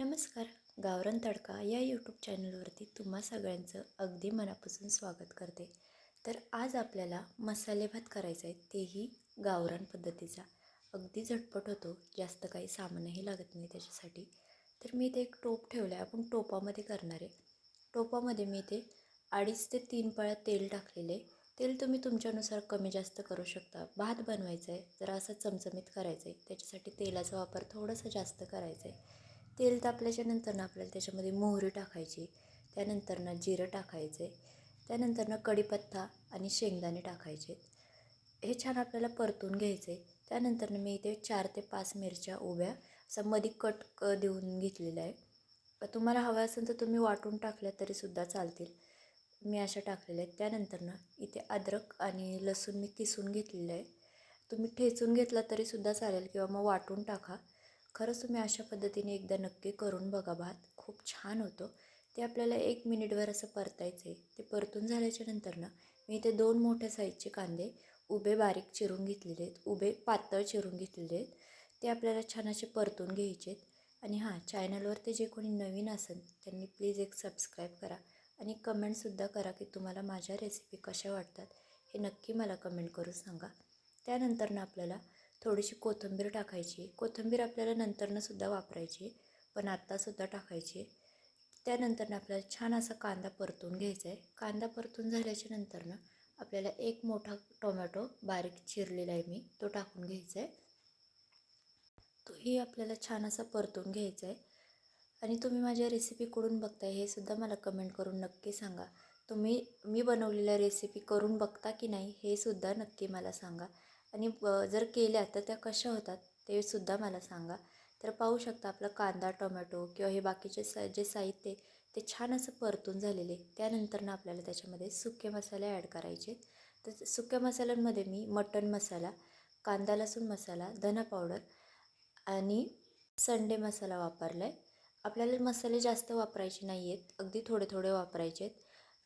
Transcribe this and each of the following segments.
नमस्कार गावरान तडका या यूट्यूब चॅनलवरती तुम्हा सगळ्यांचं अगदी मनापासून स्वागत करते. तर आज आपल्याला मसाले भात करायचा आहे तेही गावरान पद्धतीचा. अगदी झटपट होतो जास्त काही सामानही लागत नाही त्याच्यासाठी. तर मी इथे एक टोप ठेवलं आहे आपण टोपामध्ये करणार आहे. टोपामध्ये मी इथे अडीच ते तीन पळ्या तेल टाकलेले. तेल तुम्ही तुमच्यानुसार कमी जास्त करू शकता. भात बनवायचा आहे जरा असं चमचमीत करायचं आहे त्याच्यासाठी तेलाचा वापर थोडासा जास्त करायचा आहे तेल तापल्याच्या नंतर ना आपल्याला त्याच्यामध्ये मोहरी टाकायची. त्यानंतर ना जिरं टाकायचं. आहे त्यानंतर ना कढीपत्ता आणि शेंगदाणे टाकायचे. हे छान आपल्याला परतून घ्यायचे. त्यानंतर मी इथे चार ते पाच मिरच्या उभ्या असं मध्ये कट क देऊन घेतलेलं आहे तुम्हाला हवं असेल तर तुम्ही वाटून टाकल्या तरीसुद्धा चालतील. मी अशा टाकलेल्या आहेत. त्यानंतर ना इथे अद्रक आणि लसूण मी किसून घेतलेलं आहे. तुम्ही ठेचून घेतला तरीसुद्धा चालेल किंवा मग वाटून टाका. खरंच तुम्ही अशा पद्धतीने एकदा नक्की करून बघा भात. खूप छान होतो. ते आपल्याला एक मिनिटभर असं परतायचं आहे ते परतून झाल्याच्यानंतर ना मी इथे दोन मोठ्या साईजचे कांदे उभे बारीक चिरून घेतलेले आहेत. उभे पातळ चिरून घेतलेले आहेत. ते आपल्याला छान असे परतून घ्यायचे आहेत आणि हां चॅनलवर जे कोणी नवीन असेल त्यांनी प्लीज एक सबस्क्राईब करा. आणि कमेंटसुद्धा करा की तुम्हाला माझ्या रेसिपी कशा वाटतात हे नक्की मला कमेंट करून सांगा. त्यानंतर ना आपल्याला थोडीशी कोथिंबीर टाकायची. कोथिंबीर आपल्याला नंतरनं सुद्धा वापरायची पण आत्तासुद्धा टाकायची. त्यानंतरनं आपल्याला छान असा कांदा परतून घ्यायचा आहे कांदा परतून झाल्याच्या नंतरनं आपल्याला एक मोठा टोमॅटो बारीक चिरलेला आहे मी तो टाकून घ्यायचा आहे तोही आपल्याला छान असा परतून घ्यायचा आहे आणि तुम्ही माझ्या रेसिपी बघताय हे सुद्धा मला कमेंट करून नक्की सांगा. तुम्ही मी बनवलेल्या रेसिपी करून बघता की नाही हे सुद्धा नक्की मला सांगा. आणि जर केल्या तर त्या कशा होतात ते सुद्धा मला सांगा. तर पाहू शकता आपला कांदा टोमॅटो किंवा हे बाकीचे स जे साहित्य ते छान असं परतून झालेले त्यानंतर ना आपल्याला त्याच्यामध्ये सुके मसाले ॲड करायचे तर सुक्या मसाल्यांमध्ये मी मटण मसाला कांदा लसूण मसाला धना पावडर आणि संडे मसाला वापरला आहे. आपल्याला मसाले जास्त वापरायचे नाही आहेत अगदी थोडे थोडे वापरायचे आहेत.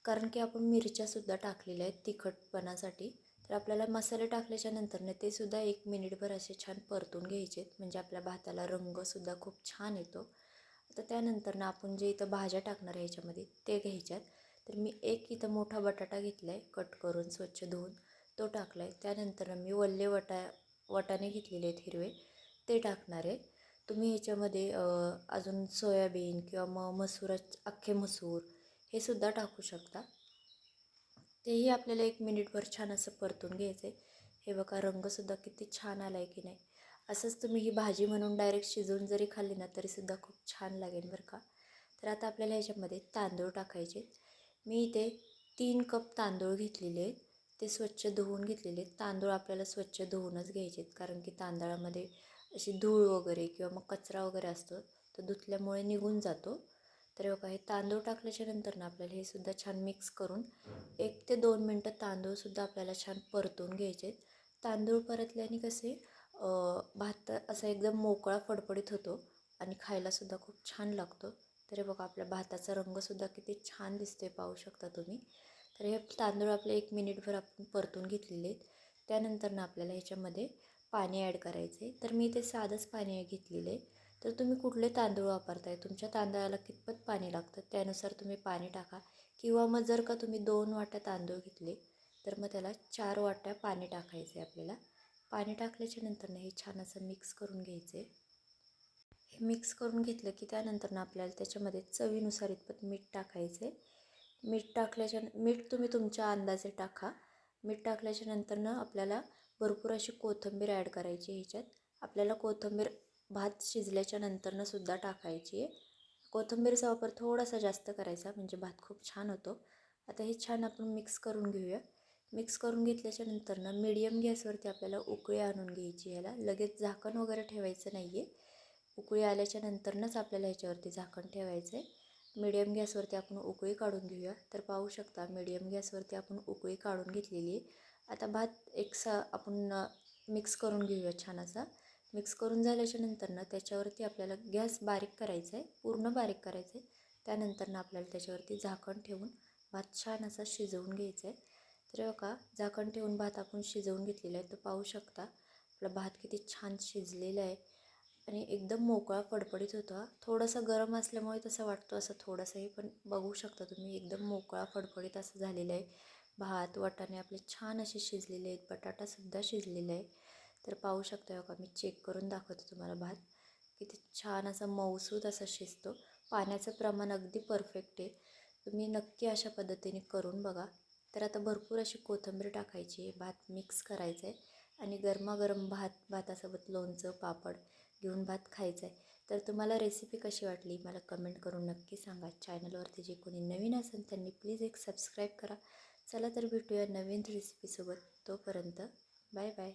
कारण की आपण मिरच्यासुद्धा टाकलेल्या आहेत तिखटपणासाठी. तर आपल्याला मसाले टाकल्याच्या नंतरनं ते सुद्धा एक मिनिटभर असे छान परतून घ्यायचेत. म्हणजे आपल्या भाताला रंगसुद्धा खूप छान येतो. आता त्यानंतर ना आपण जे इथं भाज्या टाकणार आहे ह्याच्यामध्ये ते घ्यायच्यात. तर मी एक इथं मोठा बटाटा घेतला आहे कट करून स्वच्छ धुवून तो टाकला आहे त्यानंतर मी वल्ले वटा वटाणे घेतलेले आहेत हिरवे ते टाकणार आहे. तुम्ही ह्याच्यामध्ये अजून सोयाबीन किंवा मग मसूर अख्खे मसूर हे सुद्धा टाकू शकता. तेही आपल्याला एक मिनिटभर छान असं परतून घ्यायचं आहे हे बघा रंगसुद्धा किती छान आला आहे की नाही. असंच तुम्ही ही भाजी म्हणून डायरेक्ट शिजवून जरी खाल्ली ना तरीसुद्धा खूप छान लागेल बरं का. तर आता आपल्याला ह्याच्यामध्ये तांदूळ टाकायचे मी इथे तीन कप तांदूळ घेतलेले आहेत. ते स्वच्छ धुवून घेतलेले आहेत. तांदूळ आपल्याला स्वच्छ धुवूनच घ्यायचे आहेत कारण की तांदळामध्ये अशी धूळ वगैरे किंवा मग कचरा वगैरे असतो तो धुतल्यामुळे निघून जातो. तर बघा हे तांदूळ टाकल्याच्या नंतर ना आपल्याला हे सुद्धा छान मिक्स करून एक ते दोन मिनटं तांदूळसुद्धा आपल्याला छान परतून घ्यायचे तांदूळ परतल्याने कसे भात असा एकदम मोकळा फडफडीत होतो आणि खायलासुद्धा खूप छान लागतो. तर बघा आपल्या भाताचा रंगसुद्धा किती छान दिसते पाहू शकता तुम्ही. तर हे तांदूळ आपले एक मिनिटभर आपण परतून घेतलेले आहेत. त्यानंतर ना आपल्याला ह्याच्यामध्ये पाणी ॲड करायचे तर मी ते साधंच पाणी घेतलेलं आहे. तर तुम्ही कुठले तांदूळ वापरताय? तुमच्या तांदळाला कितपत पाणी लागतं? त्यानुसार तुम्ही पाणी टाका. किंवा मग जर का तुम्ही दोन वाट्या तांदूळ घेतले तर मग त्याला चार वाट्या पाणी टाकायचे आपल्याला. पाणी टाकल्याच्या नंतरनं हे छान असं मिक्स करून घ्यायचे हे मिक्स करून घेतलं की त्यानंतरनं आपल्याला त्याच्यामध्ये चवीनुसार इतपत मीठ टाकायचे मीठ टाकल्याच्या मीठ तुम्ही तुमच्या अंदाजे टाका. मीठ टाकल्याच्या नंतरनं आपल्याला भरपूर अशी कोथिंबीर ॲड करायची ह्याच्यात. आपल्याला कोथिंबीर भात शिजल्याच्या नंतरनं सुद्धा टाकायची. आहे कोथिंबीरचा वापर थोडासा जास्त करायचा म्हणजे भात खूप छान होतो. आता हे छान आपण मिक्स करून घेऊया. मिक्स करून घेतल्याच्या नंतरनं मीडियम गॅसवरती आपल्याला उकळी आणून घ्यायची ह्याला. लगेच झाकण वगैरे ठेवायचं नाही आहे उकळी आल्याच्या नंतरनंच आपल्याला ह्याच्यावरती झाकण ठेवायचं आहे मीडियम गॅसवरती आपण उकळी काढून घेऊया. तर पाहू शकता मीडियम गॅसवरती आपण उकळी काढून घेतलेली आहे. आता भात एक सा आपण मिक्स करून घेऊया छान असा. मिक्स करून झाल्याच्या नंतरनं त्याच्यावरती आपल्याला गॅस बारीक करायचा आहे पूर्ण बारीक करायचं आहे त्यानंतरनं आपल्याला त्याच्यावरती झाकण ठेवून भात छान असा शिजवून घ्यायचा आहे तर बघा झाकण ठेवून भात आपण शिजवून घेतलेला आहे तो पाहू शकता आपला भात किती छान शिजलेला आहे आणि एकदम मोकळा फडफडीत होता थोडासा गरम असल्यामुळे तसा वाटतो असं थोडंसंही पण बघू शकता तुम्ही एकदम मोकळा फडफडीत असं झालेलं आहे. भात वाटाणे आपले छान असे शिजलेले आहेत बटाटासुद्धा शिजलेला आहे. तर पाहू शकता का मी चेक करून दाखवते तुम्हाला भात. किती छान असा मऊसूद असा शिजतो. पाण्याचं प्रमाण अगदी परफेक्ट आहे. तुम्ही नक्की अशा पद्धतीने करून बघा. तर आता भरपूर अशी कोथिंबीर टाकायची आहे. भात मिक्स करायचा आहे आणि गरमागरम भात भातासोबत लोणचं पापड घेऊन भात खायचा आहे तर तुम्हाला रेसिपी कशी वाटली मला कमेंट करून नक्की सांगा. चॅनलवरती जे कोणी नवीन असेल त्यांनी प्लीज एक सबस्क्राईब करा. चला तर भेटूया नवीन रेसिपीसोबत तोपर्यंत बाय बाय